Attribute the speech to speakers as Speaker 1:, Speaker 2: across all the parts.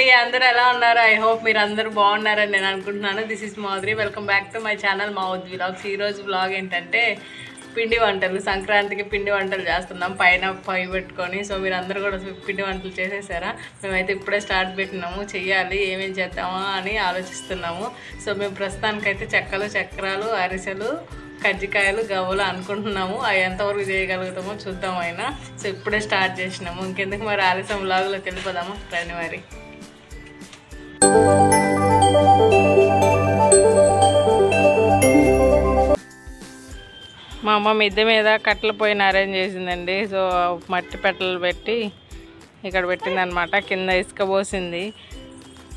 Speaker 1: అండి అందరూ ఎలా ఉన్నారు? ఐ హోప్ మీరు అందరూ బాగున్నారని నేను అనుకుంటున్నాను. This is Madhuri. Welcome back to my channel మావుద్ vlogs ఈ రోజు వ్లాగ్ ఏంటంటే పిండి వంటలు సంక్రాంతికి పిండి వంటలు చేస్తున్నాం. పైన పై పెట్టుకొని సో మీరు అందరూ కూడా పిండి వంటలు చేసేసారా? మేమైతే ఇప్పుడే స్టార్ట్ పెట్టినాము. చెయ్యాలి ఏమేం చేద్దామా అని ఆలోచిస్తున్నాము. సో మేము ప్రస్తుతానికైతే చెక్కలు చక్రాలు అరిసెలు కజ్జికాయలు గవ్వలు అనుకుంటున్నాము. అవి ఎంతవరకు చేయగలుగుతామో చూద్దాం అయినా. సో ఇప్పుడే స్టార్ట్ చేసినాము. ఇంకెందుకు మరి ఆలస్యం లాగులోకి వెళ్ళిపోదాము రండి మరి. మా అమ్మ మిద్దె మీద కట్టెల పొయ్యిని అరేంజ్ చేసిందండి. సో మట్టి పెట్టెలు పెట్టి ఇక్కడ పెట్టింది అనమాట కింద ఇసుక పోసింది.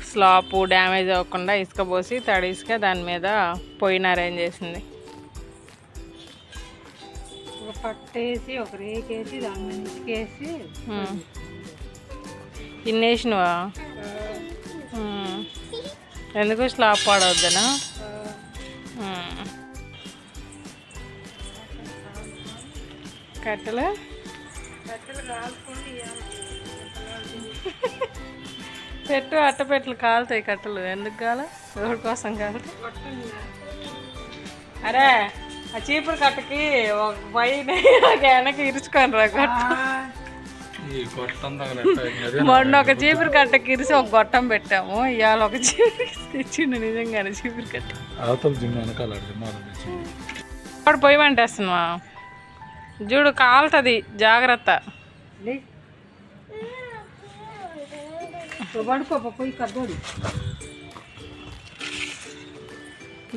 Speaker 1: స్లాపు డ్యామేజ్ అవ్వకుండా ఇసుక పోసి తడి ఇసుక దాని మీద పొయ్యిని అరేంజ్ చేసింది.
Speaker 2: ఒక పట్టేసి ఒక రేకేసి దాని మీద ఇసుకేసి
Speaker 1: ఉమ్. ఎందుకు స్లాబ్ పాడవద్దనా. కట్టెలు? పెట్టు అట్టపెట్టలు కాలుతాయి కట్టెలు. ఎందుకు కాల? ఎవరి కోసం కాలుతాయి అరే ఆ చీపురు కట్టకి ఒక పైన వెనక ఇరుచుకొని రా కట్ట. మొన్న ఒక చీపురు కట్టకి ఇరిసి ఒక గొట్టం పెట్టాము. ఇవాళ ఒక చీపురు తెచ్చిండు నిజంగానే చీపురు కట్ట.
Speaker 3: అవతల జిమ్ వెనకాల
Speaker 1: పొయ్యి వంటేస్తున్నా చూడు కాలుతుంది జాగ్రత్త.
Speaker 2: పోయి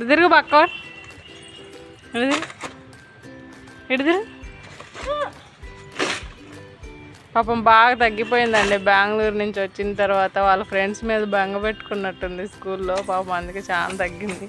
Speaker 1: తిరుగు పక్క ఇటు తిరుగు. పాపం బాగా తగ్గిపోయిందండి. బెంగళూరు నుంచి వచ్చిన తర్వాత వాళ్ళ ఫ్రెండ్స్ మీద బెంగ పెట్టుకున్నట్టుంది స్కూల్లో. పాపం అందుకే చాలా తగ్గింది.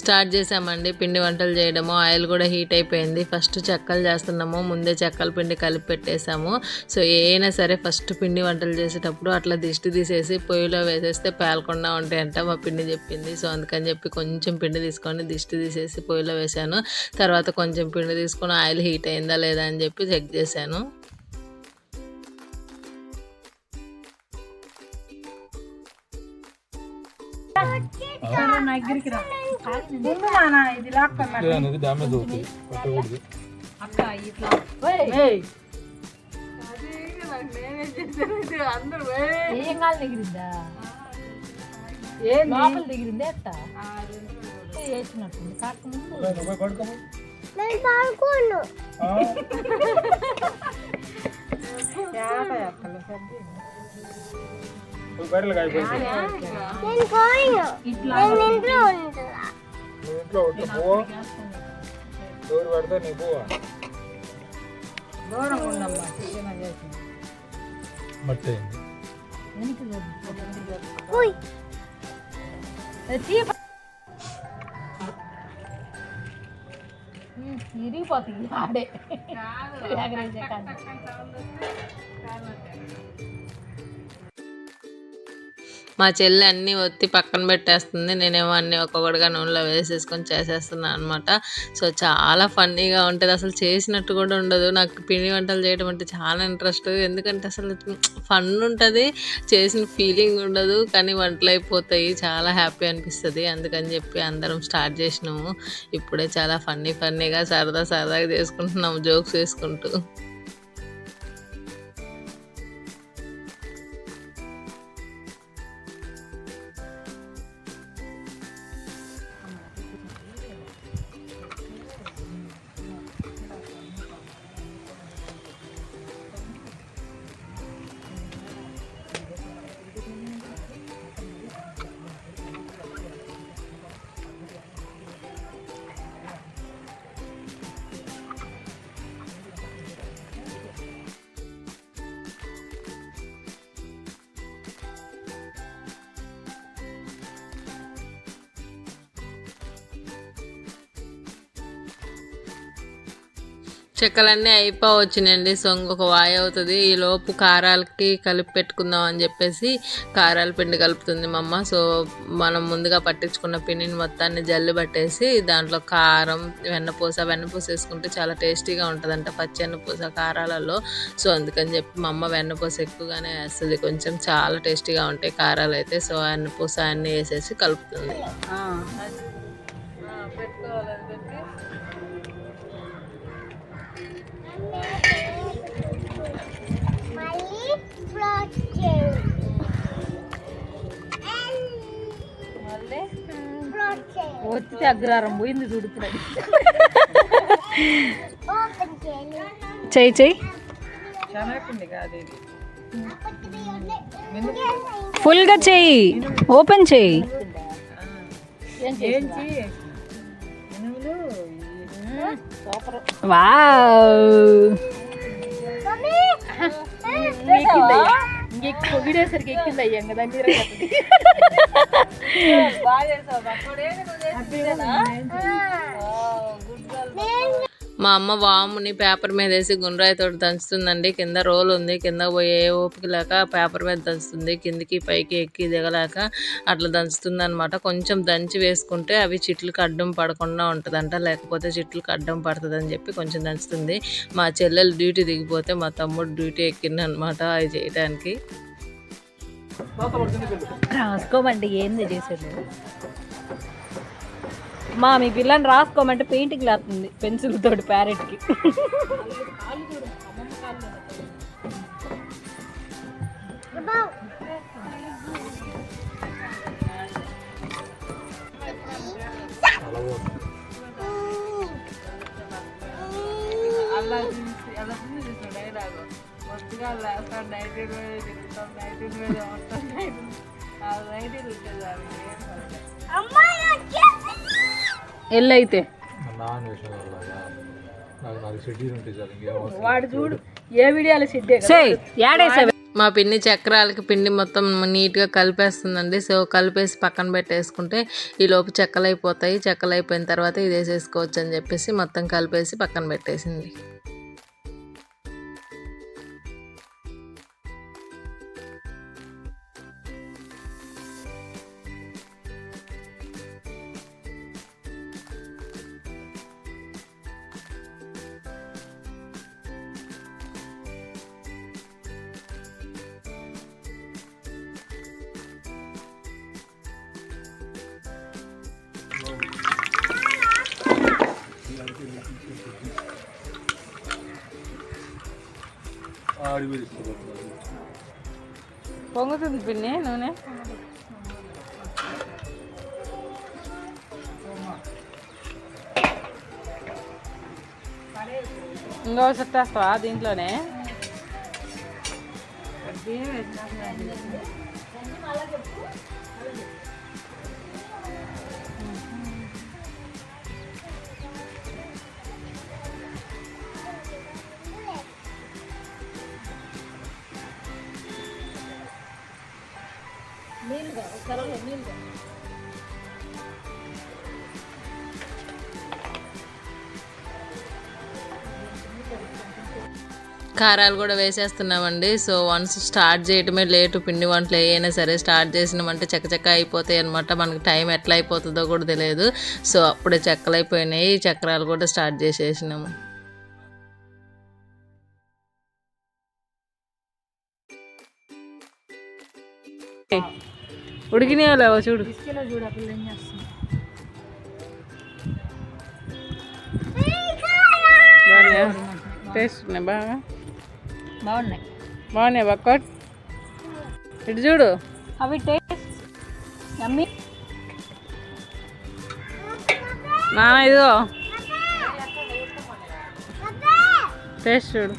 Speaker 1: స్టార్ట్ చేసామండి. పిండి వంటలు చేయడము ఆయిల్ కూడా హీట్ అయిపోయింది. ఫస్ట్ చెక్కలు చేస్తున్నాము. ముందే చెక్కల పిండి కలిపి పెట్టేసాము. సో ఏమైనా సరే ఫస్ట్ పిండి వంటలు చేసేటప్పుడు అట్లా దిష్టి తీసేసి పొయ్యిలో వేసేస్తే పేలకుండా ఉంటాయంట మా పిండి చెప్పింది. సో అందుకని చెప్పి కొంచెం పిండి తీసుకొని దిష్టి తీసేసి పొయ్యిలో వేసాను. తర్వాత కొంచెం పిండి తీసుకొని ఆయిల్ హీట్ అయిందా లేదా అని చెప్పి చెక్ చేశాను.
Speaker 2: దగ్గరికి రా. ముందు ఇది
Speaker 3: అనేది డ్యామేజ్ అవుతుంది పట్టకూడదు.
Speaker 2: అక్క ఇట్లా. ఏం లోపల దిగిరిందే అట్ట వేసినట్టుంది. ఇట్లా.
Speaker 3: నువ్వు ఇంట్లో ఉంటే పువ్వు ఎవరు పెడితే నీ పువ్వు
Speaker 2: దూరం ఉండమ్మా చికెన్ చేసి
Speaker 3: మట్టి అయింది
Speaker 2: వెనక్కి జరుగు. అది తీప. ఉమ్, ఇరిగిపోతుంది ఆడే ఎగరేసే కాదు.
Speaker 1: మా చెల్లి అన్నీ ఒత్తి పక్కన పెట్టేస్తుంది. నేనేమో అన్నీ ఒక్కొక్కటిగా నూనెలో వేసేసుకొని చేసేస్తున్నాను అనమాట సో చాలా ఫన్నీగా ఉంటుంది. అసలు చేసినట్టు కూడా ఉండదు. నాకు పిండి వంటలు చేయడం అంటే చాలా ఇంట్రెస్ట్. ఎందుకంటే అసలు ఫన్ ఉంటుంది చేసిన ఫీలింగ్ ఉండదు కానీ వంటలు అయిపోతాయి. చాలా హ్యాపీ అనిపిస్తుంది. అందుకని చెప్పి అందరం స్టార్ట్ చేసినాము. ఇప్పుడే చాలా ఫన్నీ ఫన్నీగా సరదా సరదాగా చేసుకుంటున్నాము జోక్స్ వేసుకుంటూ. చెక్కలన్నీ అయిపోవచ్చునండి. సొంగు ఒక వాయి అవుతుంది. ఈ లోపు కారాలకి కలిపి పెట్టుకుందాం అని చెప్పేసి కారాల పిండి కలుపుతుంది మా అమ్మ. సో మనం ముందుగా పట్టించుకున్న పిండిని మొత్తాన్ని జల్లి పట్టేసి దాంట్లో కారం వెన్నపూస వెన్నపూస వేసుకుంటే చాలా టేస్టీగా ఉంటుందంట పచ్చి వెన్నపూస కారాలలో. సో అందుకని చెప్పి మా అమ్మ వెన్నపూస ఎక్కువగానే వేస్తుంది. కొంచెం చాలా టేస్టీగా ఉంటాయి కారాలు అయితే. సో వెన్నపూస అన్నీ వేసేసి కలుపుతుంది.
Speaker 4: మళ్ళీ
Speaker 2: వచ్చి అగ్రహారం పోయింది చూడుతున్నాడు
Speaker 4: ఓపెన్ చేయి
Speaker 1: చెయ్యి చెయ్యి. ఫుల్గా చెయ్యి. ఓపెన్ చెయ్యి. వావ్.
Speaker 2: వీడేసరికి ఎక్కింది అయ్యాం కదా
Speaker 1: మా అమ్మ వాముని పేపర్ మీద వేసి గుండ్రాయితో దంచుతుందండి. కింద రోల్ ఉంది. కింద పోయే ఓపిక లేక పేపర్ మీద దంచుతుంది. కిందికి పైకి ఎక్కి దిగలేక అట్లా దంచుతుంది అనమాట కొంచెం దంచి వేసుకుంటే అవి చిట్లకు అడ్డం పడకుండా ఉంటుందంట. లేకపోతే చిట్లకు అడ్డం పడుతుందని చెప్పి కొంచెం దంచుతుంది. మా చెల్లెలు డ్యూటీ దిగిపోతే మా తమ్ముడు డ్యూటీ ఎక్కిందనమాట అవి చేయడానికి
Speaker 2: రాసుకోమండి. ఏంది చేసేది? మా మీ పిల్లని రాసుకోమంటే పెయింటింగ్ లేస్తుంది పెన్సిల్ తోటి ప్యారెట్కి
Speaker 1: కి. చూసి లేస్తాం నైట్ తిరుగుతాం నైట్ మీద వస్తాం నైట్ నైట్ తిరుగుతుంది
Speaker 4: అమ్మాయి వచ్చేసింది
Speaker 2: ఎల్లైతే
Speaker 3: నాన్ వేసిన నాకు నాకు షెడ్యూల్ ఉంటుంది సార్ ఇంకేం
Speaker 2: వాడు చూడు ఏ వీడియోలో యాడేసావు
Speaker 1: మా పిండి చక్రాలకి పిండి మొత్తం నీట్గా కలిపేస్తుందండి. సో కలిపేసి పక్కన పెట్టేసుకుంటే ఈ లోపు చెక్కలు అయిపోతాయి చెక్కలు అయిపోయిన తర్వాత ఇది వేసేసుకోవచ్చు అని చెప్పేసి మొత్తం కలిపేసి పక్కన పెట్టేసింది. ఇంకో చుట్టేస్తావా దీంట్లోనే కారాలు కూడా వేసేస్తున్నామండి. సో వన్స్ స్టార్ట్ చేయటమే లేటు పిండి వంటలు ఏవైనా సరే స్టార్ట్ చేసినామంటే చక్కచక్క అయిపోతాయి అనమాట మనకి టైం ఎట్లా అయిపోతుందో కూడా తెలియదు. సో అప్పుడే చెక్కలు అయిపోయినాయి చక్రాలు కూడా స్టార్ట్ చేసేసినాము. ఉడికినాయో లేవో చూడు. టేస్ట్ ఉన్నాయి బాగా?
Speaker 2: బాగున్నాయి.
Speaker 1: బాగున్నాయి బక్కోట్? ఇటు చూడు.
Speaker 2: అవి టేస్ట్ అమ్మి
Speaker 1: నా ఇదిగో. టేస్ట్ చూడు.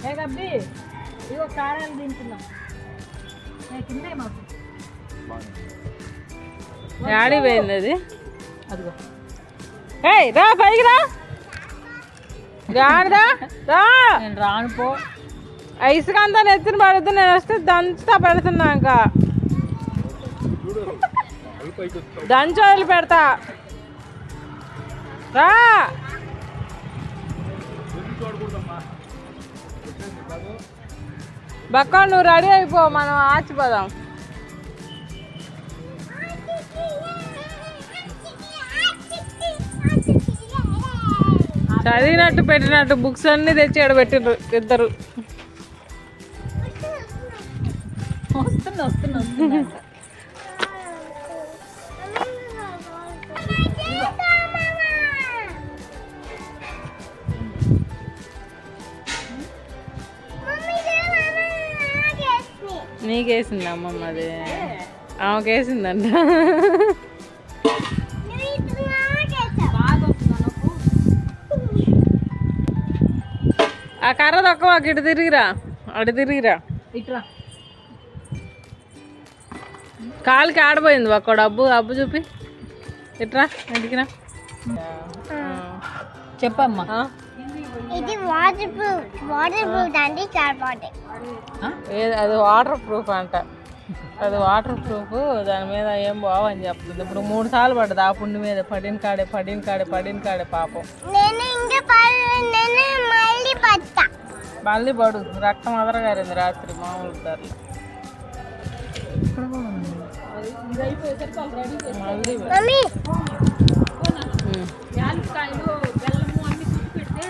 Speaker 2: ఇదిగో కారాలు తింటున్నాం. మాకు?
Speaker 1: యాడి పోయింది అది?
Speaker 2: అదిగో.
Speaker 1: ఏయ్ రా పైకి రా. గాడిదా రా.
Speaker 2: నేను రాను పో.
Speaker 1: ఇసుక అంతా నెత్తిన పడుతుంది నేను వస్తే దంచుతా పెడుతున్నా ఇంకా. దంచి వదిలి పెడతా. రా. బక్క నువ్వు రెడీ అయిపో మనం ఆచిపోదాం చదివినట్టు పెట్టినట్టు బుక్స్ అన్ని తెచ్చి ఇక్కడ పెట్టిండ్రు ఇద్దరు. నీకేసింది అమ్మమ్మ అది ఆమెకేసిందంట
Speaker 2: బాగా వస్తున్నాను
Speaker 1: ఆ కర్ర తక్కువ ఇటు తిరిగిరా అటు తిరిగిరా
Speaker 2: ఇట్రా
Speaker 1: కాలుకి ఆడిపోయింది ఒక్క డబ్బు అబ్బు చూపి. ఇట్రా అడిగిరా
Speaker 2: చెప్పమ్మా.
Speaker 4: ఇది వాటర్ ప్రూఫ్ వాటర్ ప్రూఫ్ అండి చాలా బాగుంటాయి
Speaker 1: ఏది అది వాటర్ ప్రూఫ్ అంట. అది వాటర్ ప్రూఫ్ దాని మీద ఏం బావని చెప్తుంది ఇప్పుడు మూడు సార్లు పడ్డది. ఆ పుండి మీద పడిన కాడే పడిన కాడే పడిన కాడే పాపం.
Speaker 4: నేను ఇంకా పడ- నేను మళ్ళీ పడతా
Speaker 1: మళ్ళీ పడు. రక్తం అదరగారింది రాత్రి మామూలు ధరలు. మళ్ళీ పడు.
Speaker 4: Mummy
Speaker 1: um.
Speaker 2: యాలక్కాయలు బెల్లము అన్ని తుడిచి పెడితే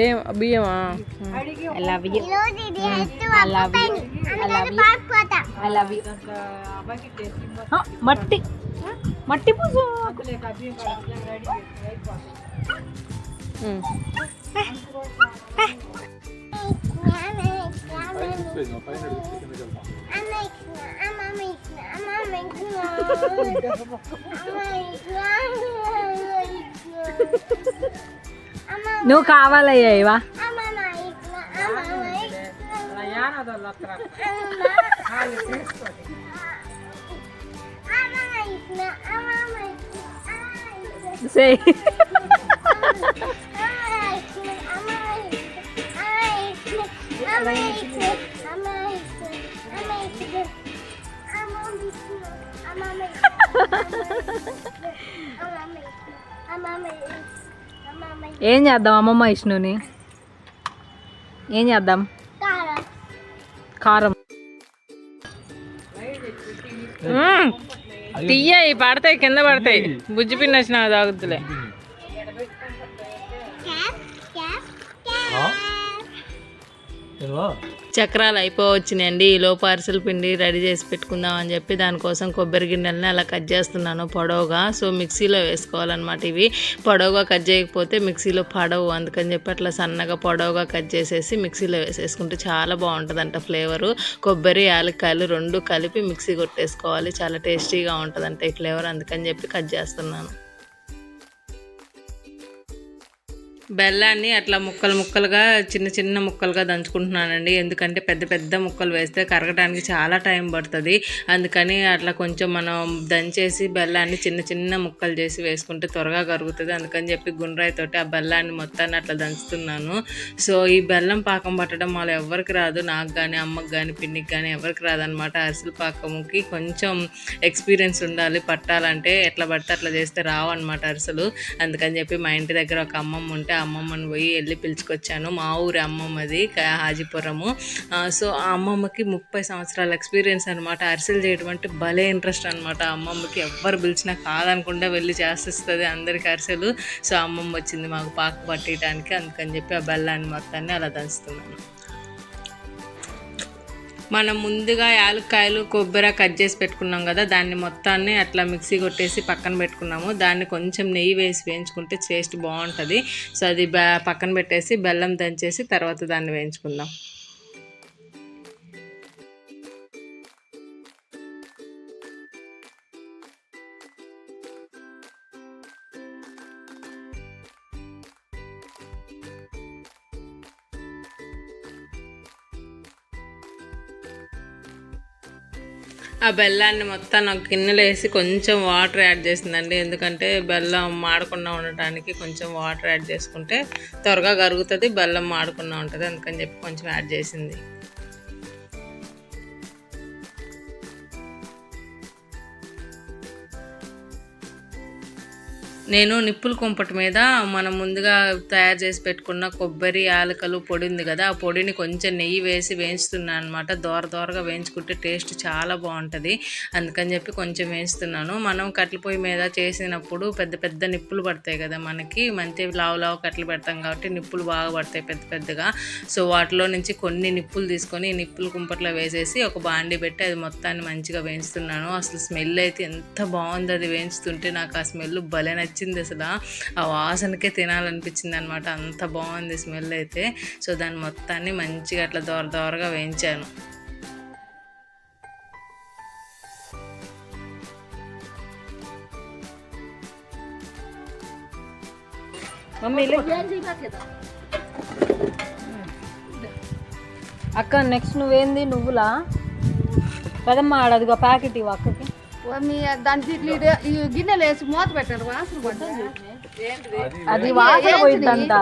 Speaker 1: ఏం బియ్యమా
Speaker 2: మట్టి మట్టి పూజ
Speaker 4: అమ్మ ఇచ్చిన అమ్మ ఇచ్చిన అమ్మ
Speaker 2: నువ్వు కావాలయ్యా ఇవా
Speaker 4: అమ్మ ఇచ్చిన అమ్మ అమ్మ ఇచ్చిన అమ్మ ఇచ్చిన
Speaker 2: సే ఏం చేద్దాం అమ్మమ్మ విష్ణుని? ఏం చేద్దాం? కారం.
Speaker 1: తీయ్యాయి పడతాయి కింద పడతాయి. బుజ్జి పిండి వచ్చిన తాగుద్దులే చక్రాలు అయిపోవచ్చినాయండి. ఈలో పార్సల్ పిండి రెడీ చేసి పెట్టుకుందాం అని చెప్పి దానికోసం కొబ్బరి గిన్నెలని అలా కట్ చేస్తున్నాను పొడవుగా. సో మిక్సీలో వేసుకోవాలన్నమాట ఇవి. పొడవుగా కట్ చేయకపోతే మిక్సీలో పడవు. అందుకని చెప్పి అట్లా సన్నగా పొడవుగా కట్ చేసేసి మిక్సీలో వేసేసుకుంటే చాలా బాగుంటుందంట ఫ్లేవరు. కొబ్బరి యాలక్కాయలు రెండు కలిపి మిక్సీ కొట్టేసుకోవాలి. చాలా టేస్టీగా ఉంటుందంట ఈ ఫ్లేవర్. అందుకని చెప్పి కట్ చేస్తున్నాను. బెల్లాన్ని అట్లా ముక్కలు ముక్కలుగా చిన్న చిన్న ముక్కలుగా దంచుకుంటున్నానండి. ఎందుకంటే పెద్ద పెద్ద ముక్కలు వేస్తే కరగడానికి చాలా టైం పడుతుంది. అందుకని అట్లా కొంచెం మనం దంచేసి బెల్లాన్ని చిన్న చిన్న ముక్కలు చేసి వేసుకుంటే త్వరగా కరుగుతుంది. అందుకని చెప్పి గుండ్రాయితోటి ఆ బెల్లాన్ని మొత్తాన్ని అట్లా దంచుతున్నాను. సో ఈ బెల్లం పాకం పట్టడం వాళ్ళు ఎవరికి రాదు. నాకు కానీ అమ్మకి కానీ పిన్నికి కానీ ఎవరికి రాదనమాట అరిసెల పాకముకి కొంచెం ఎక్స్పీరియన్స్ ఉండాలి. పట్టాలంటే ఎట్లా పడితే అట్లా చేస్తే రావు అనమాట అరిసెలు. అందుకని చెప్పి మా ఇంటి దగ్గర ఒక అమ్మమ్మ ఉంటే అమ్మమ్మని పోయి వెళ్ళి పిలుచుకొచ్చాను. మా ఊరి అమ్మమ్మది హాజీపురము. సో ఆ అమ్మమ్మకి ముప్పై సంవత్సరాల ఎక్స్పీరియన్స్ అనమాట అరిసెలు చేయడం అంటే భలే ఇంట్రెస్ట్ అనమాట అమ్మమ్మకి ఎవ్వరు పిలిచినా కాదనకుండా వెళ్ళి చేసిస్తుంది అందరికి అరిసెలు. సో అమ్మమ్మ వచ్చింది మాకు పాకు పట్టేయడానికి అందుకని చెప్పి ఆ బెల్లాన్ని మొత్తాన్ని అలా దంచుతున్నాను. మనం ముందుగా యాలక్కాయలు కొబ్బరి కట్ చేసి పెట్టుకున్నాం కదా దాన్ని మొత్తాన్ని అట్లా మిక్సీ కొట్టేసి పక్కన పెట్టుకున్నాము. దాన్ని కొంచెం నెయ్యి వేసి వేయించుకుంటే టేస్ట్ బాగుంటుంది. సో అది పక్కన పెట్టేసి బెల్లం దంచేసి తర్వాత దాన్ని వేయించుకుందాం. ఆ బెల్లాన్ని మొత్తం నాకు గిన్నెలో వేసి కొంచెం వాటర్ యాడ్ చేసిందండి. ఎందుకంటే బెల్లం మాడకుండా ఉండటానికి కొంచెం వాటర్ యాడ్ చేసుకుంటే త్వరగా కరుగుతుంది బెల్లం మాడకుండా ఉంటుంది అందుకని చెప్పి కొంచెం యాడ్ చేసింది. నేను నిప్పుల కుంపటి మీద మనం ముందుగా తయారు చేసి పెట్టుకున్న కొబ్బరి యాలకలు పొడి ఉంది కదా ఆ పొడిని కొంచెం నెయ్యి వేసి వేయించుతున్నాను అనమాట దోర దోరగా వేయించుకుంటే టేస్ట్ చాలా బాగుంటుంది. అందుకని చెప్పి కొంచెం వేయిస్తున్నాను. మనం కట్టెల పొయ్యి మీద చేసినప్పుడు పెద్ద పెద్ద నిప్పులు పడతాయి కదా మనకి. మంచి లావు లావు కట్టెలు పెడతాం కాబట్టి నిప్పులు బాగా పడతాయి పెద్ద పెద్దగా. సో వాటిలో నుంచి కొన్ని నిప్పులు తీసుకొని నిప్పులు నిప్పుల కుంపట్లో వేసేసి ఒక బాండి పెట్టి అది మొత్తాన్ని మంచిగా వేయించుతున్నాను అసలు స్మెల్ అయితే ఎంత బాగుంది అది వేయించుతుంటే. నాకు ఆ స్మెల్ భలే నచ్చింది. అసలు. ఆ వాసనకే తినాలనిపించింది అనమాట అంత బాగుంది స్మెల్ అయితే. సో దాన్ని మొత్తాన్ని మంచిగా అట్లా దోర దోరగా వేయించాను.
Speaker 2: అక్క నెక్స్ట్ నువ్వేంది? నువ్వులా? కదమ్మా ఆడదిగో ప్యాకెట్ ఇవ్వు అక్కకి.
Speaker 5: మీ దాని దీంట్లో ఇది- ఈ గిన్నెలు వేసి మూత పెట్టారు వాసన
Speaker 2: అది వాసన పోయిద్దంట.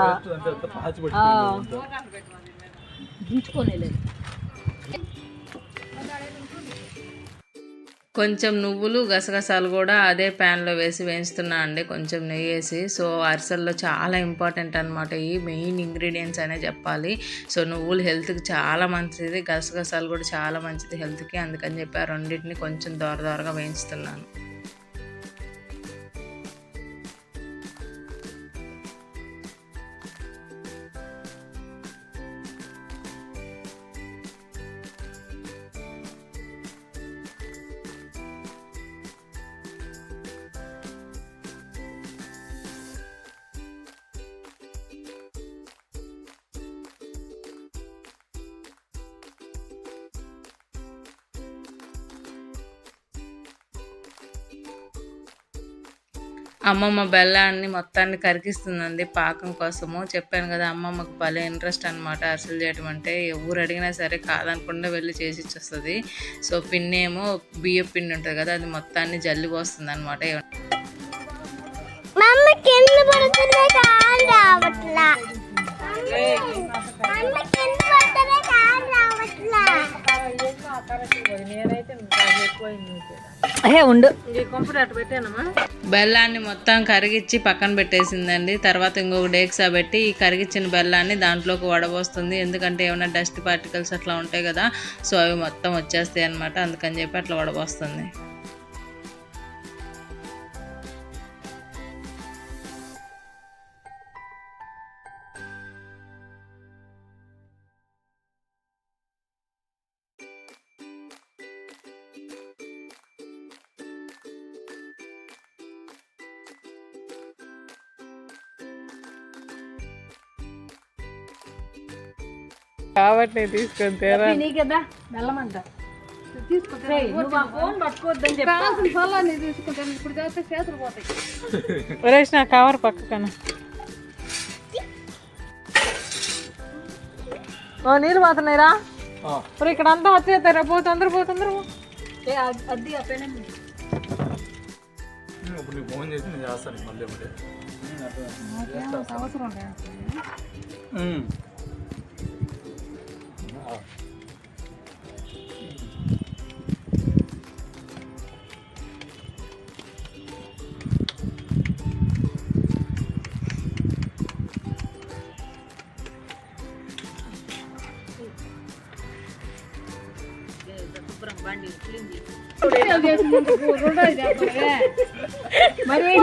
Speaker 1: కొంచెం నువ్వులు గసగసాలు కూడా అదే ప్యాన్లో వేసి వేయిస్తున్నా అండి. కొంచెం నెయ్యి వేసి. సో అరిసెల్లో చాలా ఇంపార్టెంట్ అనమాట ఈ మెయిన్ ఇంగ్రీడియంట్స్ అనే చెప్పాలి. సో నువ్వులు హెల్త్కి చాలా మంచిది. గసగసాలు కూడా చాలా మంచిది హెల్త్కి అందుకని చెప్పి ఆ రెండింటిని కొంచెం దోర దోరగా వేయించుతున్నాను. అమ్మమ్మ బెల్లాన్ని మొత్తాన్ని కరిగిస్తుందండి పాకం కోసము. చెప్పాను కదా అమ్మమ్మకు భలే ఇంట్రెస్ట్ అనమాట అరిసెలు చేయడం అంటే. ఎవరు అడిగినా సరే కాదనకుండా వెళ్ళి చేసి ఇచ్చేస్తుంది. సో పిన్ని ఏమో బియ్యం పిండి ఉంటుంది కదా అది మొత్తాన్ని జల్లి పోస్తుంది అనమాట
Speaker 4: రావట్లా.
Speaker 2: ఉండు.
Speaker 1: బెల్లాన్ని మొత్తం కరిగిచ్చి పక్కన పెట్టేసిందండి. తర్వాత ఇంకొక డేక్సా పెట్టి ఈ కరిగిచ్చిన బెల్లాన్ని దాంట్లోకి వడబోస్తుంది. ఎందుకంటే ఏమైనా డస్ట్ పార్టికల్స్ అట్లా ఉంటాయి కదా సో అవి మొత్తం వచ్చేస్తాయి అనమాట అందుకని చెప్పి అట్లా వడబోస్తుంది. కాబట్టి తీసుకొని
Speaker 2: నీకేదా వెళ్ళమంట. తీసుకుంటే నువ్వు ఆ ఫోన్ పట్టుకోవద్దని చెప్పి.
Speaker 5: కావాల్సిన పొలాన్ని తీసుకుంటాను. ఇప్పుడు చేస్తే చేతులు పోతాయి.
Speaker 1: సురేష్ నా కవర్ పక్కన
Speaker 2: ఓ నీళ్ళు పోతున్నాయిరా?
Speaker 3: ఆ,
Speaker 2: ఇప్పుడు ఇక్కడ అంతా వచ్చేస్తారా పో తొందర పో. తొందర అద్-
Speaker 3: ఇప్పుడు ఫోన్ చేసి నేను చేస్తాను మళ్ళీ
Speaker 2: అవసరం મારી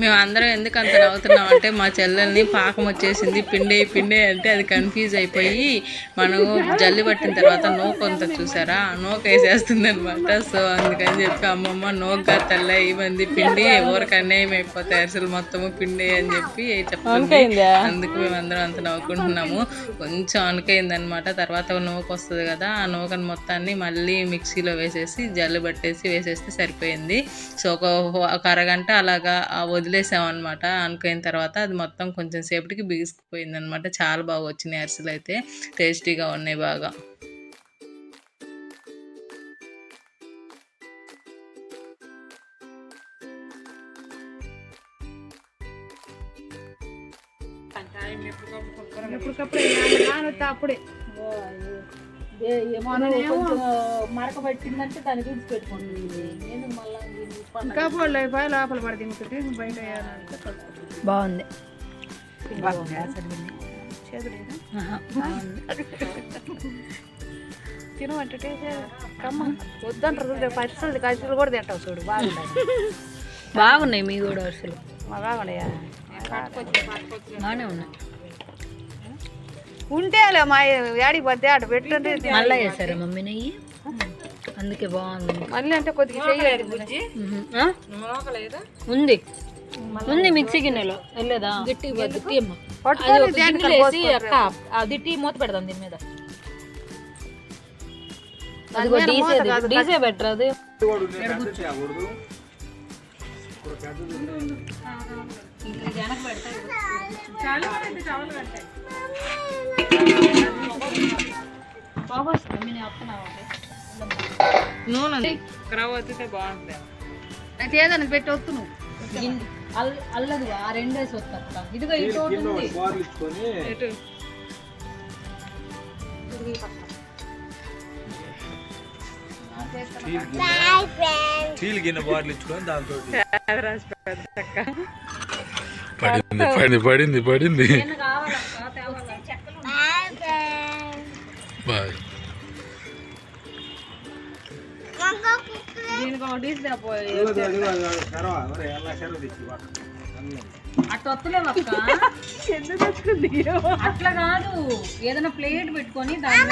Speaker 1: మేము అందరం ఎందుకు అంత నవ్వుతున్నాం అంటే మా చెల్లెల్ని పాకం వచ్చేసింది పిండే పిండే అంటే అది కన్ఫ్యూజ్ అయిపోయి మనం జల్లి పట్టిన తర్వాత నూక అంత చూసారా? ఆ నూక వేసేస్తుంది అనమాట సో అందుకని చెప్పి అమ్మమ్మ నూక తెల్ల ఇవ్వండి పిండి ఎవరికి అన్యాయం అయిపోతాయి అసలు మొత్తము పిండి అని చెప్పి చెప్తుంది. అందుకు మేము అందరం అంత నవ్వుకుంటున్నాము. కొంచెం అనుకైంది అనమాట తర్వాత నూక వస్తుంది కదా ఆ నూకను మొత్తాన్ని మళ్ళీ మిక్సీలో వేసేసి జల్లి పట్టేసి వేసేస్తే సరిపోయింది. సో ఒక ఒక అరగంట అలాగా ఆ వదిలేసాం అనమాట అనుకున్న తర్వాత అది మొత్తం కొంచెం సేపటికి బిగుసుకుపోయింది అనమాట చాలా బాగా వచ్చినాయి అరిసెలు అయితే. టేస్టీగా ఉన్నాయి బాగా.
Speaker 5: ఎప్పటికప్పుడు అప్పుడే.
Speaker 2: మరక పట్టిందంటే దాన్ని తుడిచి పెట్టుకుంటుంది ఎందుకు మళ్ళీ
Speaker 5: ఇంకా పోలే పోయి లోపల పడి తింటుంటే బయట.
Speaker 2: బాగుంది.
Speaker 5: తినమంటే కమ్మ. వద్దంటారు చూడు పచ్చళ్ళు కచ్చలు కూడా తింటావు చూడు బాగుండదు
Speaker 2: బాగున్నాయి మీ కూడా అసలు.
Speaker 5: మా బాగుండయా
Speaker 2: బాగానే ఉన్నాయి.
Speaker 5: ఉంటే అలా మా యాడికి పోతే అటు పెట్టుంటే
Speaker 2: మళ్ళీ వేసారా మమ్మీ నెయ్యి. అందుకే బాగుంది.
Speaker 5: మళ్ళీ అంటే కొద్దిగా?
Speaker 2: ఉంది. ఉంది మిక్సీ గిన్నెలో. వెళ్ళేదా? గట్టి గట్టి అక్క అది టీ మూత పెడదాం దీని మీద. అదిగో డీసే డీసే బెటర్ అది.
Speaker 5: నూనె. క్రవ్ వత్తితే బాగుంటుంది అయితే ఏదైనా పెట్టి వస్తు నువ్వు.
Speaker 2: అల్లదు ఆ రెండేసి వస్తా ఇదిగో
Speaker 4: friends.
Speaker 3: స్టీల్ గిన్నె. బాటిల్ ఇచ్చుకొని దాంతో
Speaker 6: పడింది పడింది పడింది పడింది. బాయ్.
Speaker 2: అట్లా కాదు. ఏదైనా ప్లేట్ పెట్టుకొని దాని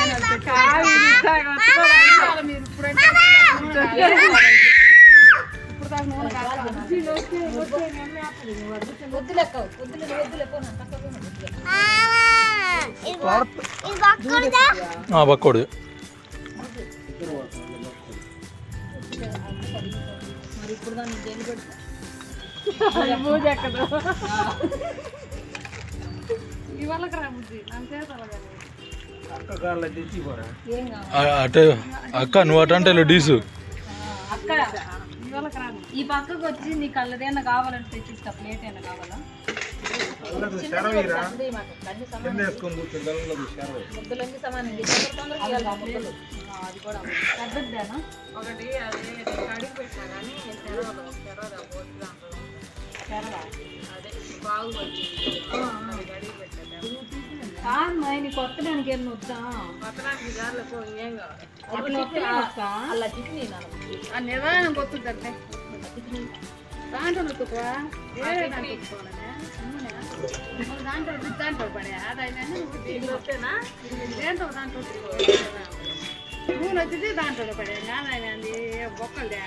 Speaker 6: బక్కోడు. అటే అక్క నువ్వు అటు అంటే డీసు.
Speaker 2: అక్క.
Speaker 5: ఇవాళకి రాను
Speaker 2: ఈ పక్కకు వచ్చి నీకు అల్లదేనా కావాలంటే తెచ్చిస్తా ప్లేట్ అయినా కావాలా? ముద్దలన్నీ సమానం. అది కూడా. పెద్దదేనా
Speaker 5: ఒకటి అదే కడిగి పెట్టినా కానీ తెరవదు తెరవదు అది కడిగి పెట్టాను
Speaker 2: కాదు మరి నీకు కొత్తడానికి ఏం వద్దా
Speaker 5: పట్టణానికి దారిలో పో ఏం కావాలి
Speaker 2: అట్లా వస్తలేవు అక్క అలా చికెన్
Speaker 5: ఆ నిదానం కొత్తుందంటే దాంట్లో ఉతుకువా వేరే దాంట్లో ఉతుకోవాలనే దాంట్లో ఉతికి దాంట్లో పడే అదైనా వస్తేనా దేంట్లో దాంట్లో ఉతుకోవాలి నూనె వచ్చింది దాంట్లో పడే నాదైనా బొక్కలు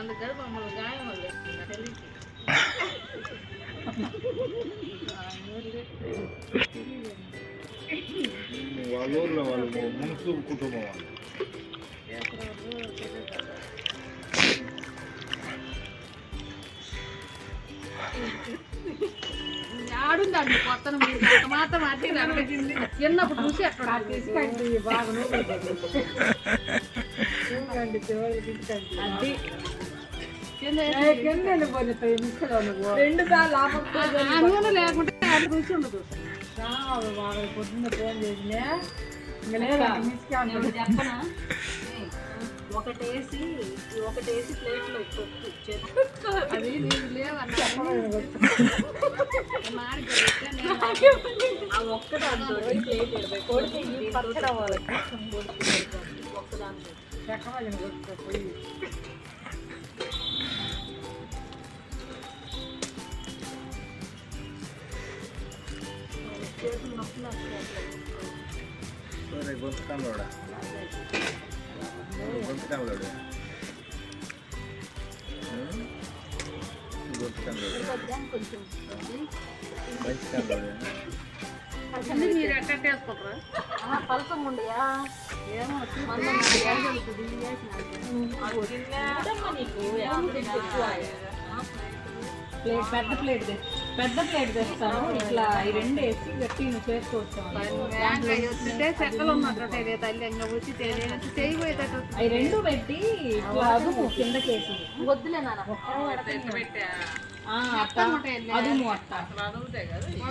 Speaker 5: అందుకని మమ్మల్ని గాయం వల్ల తెలియదు
Speaker 3: వాళ్ళ ఊర్లో వాళ్ళు మున్సు కుటుంబం వాళ్ళు
Speaker 5: ఆడుందండి కొత్తను మీరు మాత్రం అట్టి నడిపించింది చిన్నప్పుడు చూసి అక్కడ
Speaker 2: అది
Speaker 5: రెండు సార్లు లేకుంటే అది రుచి ఉండదు
Speaker 2: పొద్దున్న ఫోన్ చేసినా చెప్పనా ఒకటేసి ఒకటేసి ప్లేట్లో కొట్టు చేతి
Speaker 5: అది నీకు లేవన్నా
Speaker 2: ఆ ఒక్క దాంతో ప్లేట్ ఇరవై కొడితే
Speaker 3: గొంతకాలోడు గొంతకాలోడు మంచి కాలోడు
Speaker 5: అసలు మీరు ఎట్ట వేసుకుంటారా
Speaker 2: పలసం ఉండయా
Speaker 5: ఏమో
Speaker 2: ప్లేట్ పెద్ద ప్లేట్ తె- పెద్ద ప్లేట్ తెస్తాను. ఇట్లా ఈ రెండు వేసి గట్టి నువ్వు చేసుకోవచ్చు.
Speaker 5: వచ్చితే చెక్కలు ఉన్నట్టు తల్లి ఇంకా వచ్చి చేయబోయేటట్టు
Speaker 2: అవి రెండు పెట్టి ఇట్లా అదుము కిందకేసి వద్దులే నాన్న. ఒక్క ఆ, అట్ట అదుము అట్ట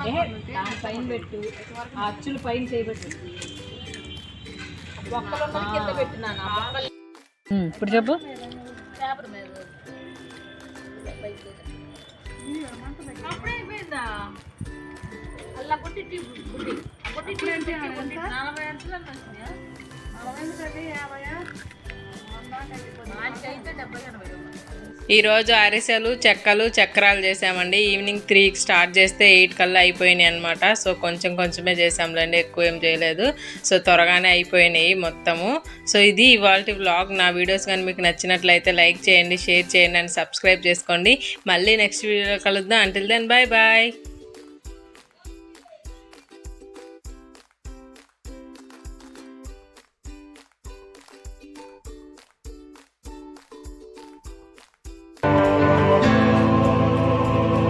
Speaker 2: ఏహే, దాని పైన పెట్టు. ఆ అచ్చులు పైన చేయబెట్టు. ఒక్కలు కింద ఇప్పుడు చెప్పు.
Speaker 5: అప్పుడైపోయిందా అలా కొట్టి బుడ్డి. కొట్టి నలభై అంతలు వచ్చినాయా నలభై ఎందుకంటే యాభై
Speaker 1: ఈరోజు అరిసెలు చెక్కలు చక్రాలు చేసామండి. ఈవినింగ్ త్రీకి స్టార్ట్ చేస్తే ఎయిట్ కల్లా అయిపోయినాయి అనమాట సో కొంచెం కొంచెమే చేసాంలేండి ఎక్కువ ఏం చేయలేదు. సో త్వరగానే అయిపోయినాయి మొత్తము. సో ఇది ఇవాళ వ్లాగ్. నా వీడియోస్ కానీ మీకు నచ్చినట్లయితే లైక్ చేయండి షేర్ చేయండి అండ్ సబ్స్క్రైబ్ చేసుకోండి. మళ్ళీ నెక్స్ట్ వీడియోలో కలుద్దాం. Until then bye bye